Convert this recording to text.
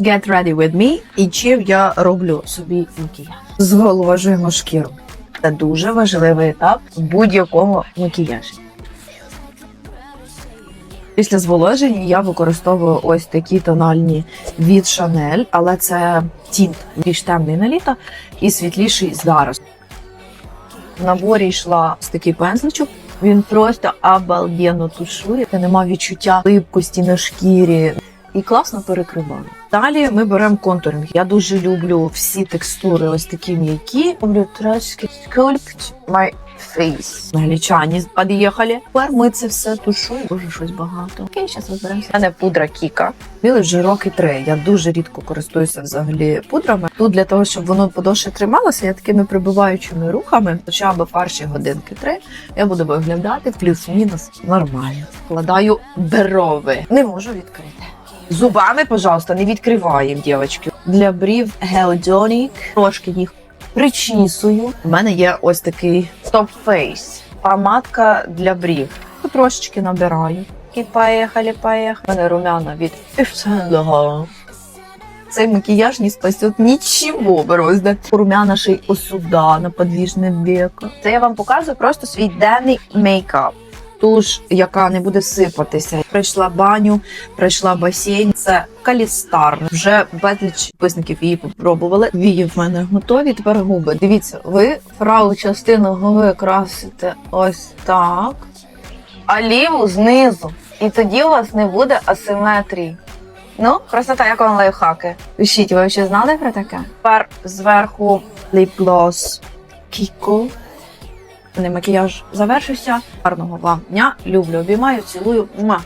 Get ready with me. І чим я роблю собі макіяж. Зволожуємо шкіру. Це дуже важливий етап в будь-якому макіяжі. Після зволоження я використовую ось такі тональні від Chanel, але це тінт більш темний на літо і світліший зараз. В наборі йшла ось такий пензличок. Він просто обалденно тушує, нема відчуття липкості на шкірі і класно перекриває. Далі ми беремо контуринг. Я дуже люблю всі текстури, ось такі м'які. Люблю трошки sculpt my face. Англічані під'їхали. Тепер ми це все тушуємо. Дуже щось багато. Окей, зараз розберемося. Мене пудра Кіка. Білий вже роки три. Я дуже рідко користуюся взагалі пудрами. Тут для того, щоб воно подовше трималося, я такими прибиваючими рухами, хоча б перші годинки три, я буду виглядати плюс-мінус нормально. Вкладаю брови. Не можу відкрити. Зубами, пожалуйста, не відкриваємо, дівчатки. Для брів гелдонік. Трошки їх причісую. У мене є ось такий Face. Помадка для брів. Трошечки набираю. І поїхали, поїхали. У мене румяна від Saint Цей макияж не спасет нічого просто. Румяна ще й ось сюди, на подвіжне веко. Це я вам показую просто свій денний мейкап. Туш, яка не буде сипатися. Прийшла баню, прийшла басейн. Це калістар. Вже безліч підписників її попробували. Вії в мене готові. Тепер губи. Дивіться, ви праву частину голови красите ось так, а ліву знизу. І тоді у вас не буде асиметрії. Ну, красота, як вам лайфхаки. Пишіть, ви ще знали про таке? Тепер зверху ліп-глос Кіко. Не макіяж завершився. Гарного вам дня. Люблю, обіймаю, цілую. Муа.